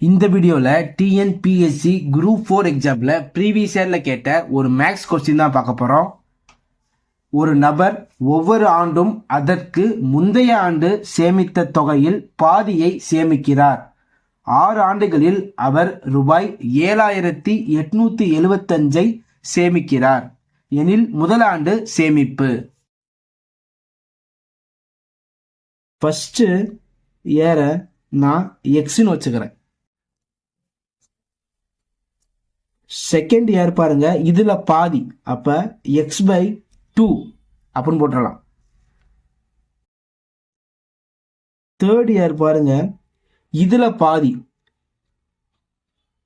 இந்த வீடியோவில் TNPSC group four எக்ஸாமில் ப்ரீவியஸ் இயரில் கேட்ட ஒரு மேக்ஸ் கொஸ்டின் தான் பார்க்க போகிறோம் ஒரு நபர் ஒவ்வொரு ஆண்டும் அதற்கு முந்தைய ஆண்டு சேமித்த தொகையில் பாதியை சேமிக்கிறார். ஆறு ஆண்டுகளில் அவர் ரூபாய் ஏழாயிரத்தி எட்நூத்தி எழுபத்தஞ்சை சேமிக்கிறார். எனில் முதல் ஆண்டு சேமிப்பு. ஃபஸ்ட்டு ஏற நான் எக்ஸ்னு வச்சுக்கிறேன். செகண்ட் இயர் பாருங்க இதில் பாதி. அப்போ எக்ஸ் பை டூ அப்படின்னு போட்டுடலாம் தேர்ட் இயர் பாருங்க இதில் பாதி.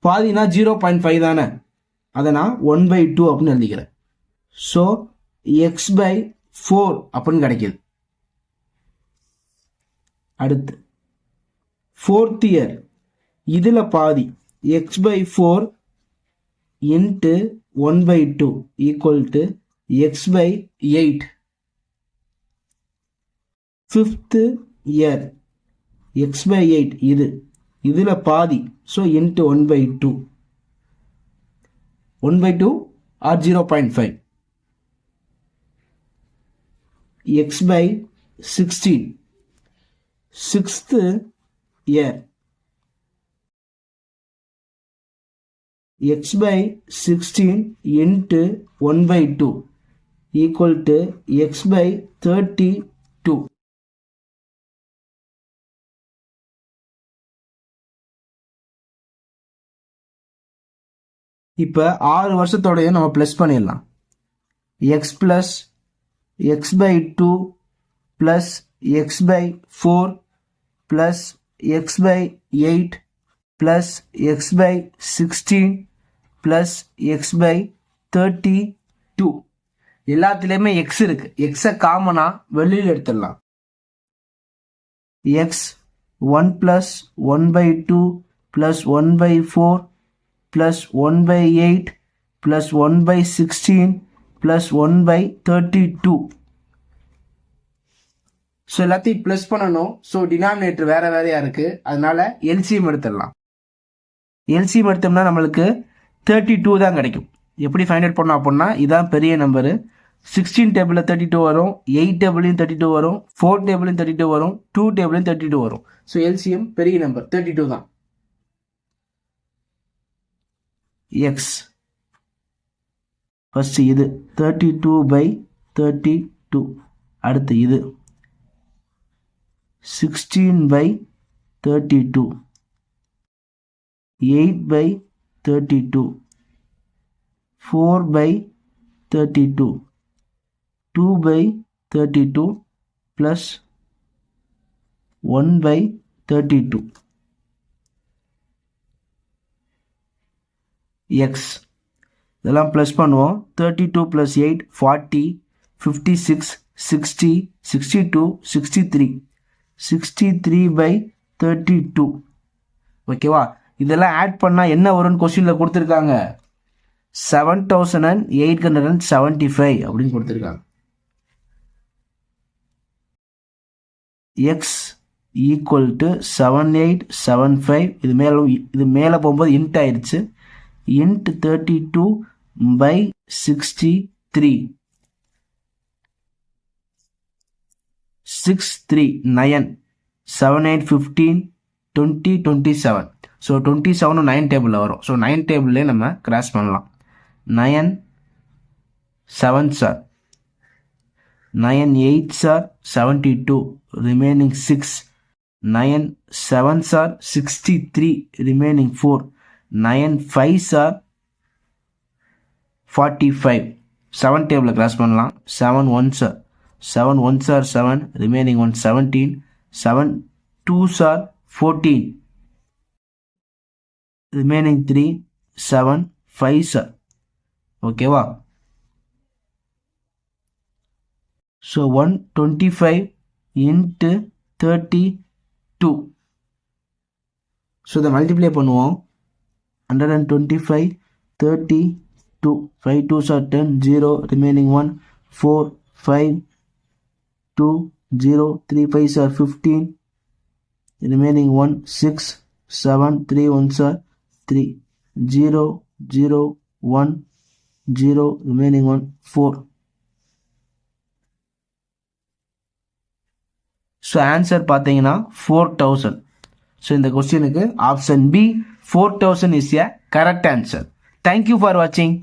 பாதினா ஜீரோ பாயிண்ட் ஃபைவ் தானே. அதை நான் ஒன் பை டூ அப்படின்னு எழுதிக்கிறேன். ஸோ எக்ஸ் பை ஃபோர் அப்படின்னு கிடைக்கிது. அடுத்து ஃபோர்த் இயர் இதில் பாதி. X by four into one by two equal to X by eight fifth year X by eight இது. இதில் பாதி so into one by two one by two or zero point five X by sixteen sixth year x by 16 into 1 by 2 equal to x by 32. இப்போ ஆறு வருஷத்தோடய நம்ம plus பண்ணிடலாம் X plus X by two plus X by four plus X by eight plus X by sixteen plus X by thirty two எல்லாத்துலேயுமே X இருக்கு. எக்ஸை காமனாக வெளியில் எடுத்துடலாம். X one plus one by two plus one by four plus one by eight plus one by sixteen plus one by thirty two so எல்லாத்தையும் plus பண்ணணும். So denominator வேறு வேறையாக இருக்குது அதனால் எல்சிஎம் எடுத்துடலாம். எல்சிஎம் எடுத்தோம்னா நம்மளுக்கு தேர்ட்டி டூ தான் கிடைக்கும். எப்படி ஃபைண்ட் அவுட் பண்ணோம் அப்படின்னா இதான் பெரிய நம்பரு சிக்ஸ்டீன் டேபிளில் தேர்ட்டி டூ வரும் எயிட் டேபிளையும் தேர்ட்டி டூ வரும் ஃபோர் டேபிளையும் தேர்ட்டி டூ வரும் டூ டேபிளையும் தேர்ட்டி டூ வரும். ஸோ எல்சிஎம் பெரிய நம்பர் தேர்ட்டி டூ தான். எக்ஸ் ஃபஸ்ட்டு இது thirty two by thirty two அடுத்து இது. Sixteen by thirty two eight by thirty two four by thirty two two by thirty two plus one by thirty two X இதெல்லாம் plus பண்ணுவோம். Thirty two plus eight forty fifty six sixty sixty two sixty three sixty three by thirty two ஓகேவா இதெல்லாம் add பண்ணால் என்ன வரும்னு கொஸ்டினில் கொடுத்துருக்காங்க. Seven thousand and eight hundred and seventy five அப்படின்னு கொடுத்துருக்காங்க. X equal to seven eight seven five இது மேலே இது மேலே போகும்போது இன்ட் ஆயிடுச்சு. Int thirty two by sixty three six three nine seven eight fifteen twenty twenty seven so twenty செவனும் nine டேபிளில் வரும். ஸோ நைன் டேபிள்லேயே நம்ம கிராஸ் பண்ணலாம். Nine seven sir nine eight sir seventy two remaining six nine seven sir sixty three remaining four nine five sir forty five seven டேபிளில் cross பண்ணலாம். Seven one sir seven one sir seven remaining one seventeen seven two sir fourteen remaining three seven five sir ஓகேவா so one twenty five into thirty two so இதை multiply பண்ணுவோம். Hundred and twenty five thirty two five two sir ten zero remaining one four five two zero three five sir fifteen remaining one six seven three one sir three zero zero one zero remaining one four so answer பார்த்தீங்கன்னா four thousand so இந்த கொஸ்டினுக்கு option B four thousand is a correct answer thank you for வாட்சிங்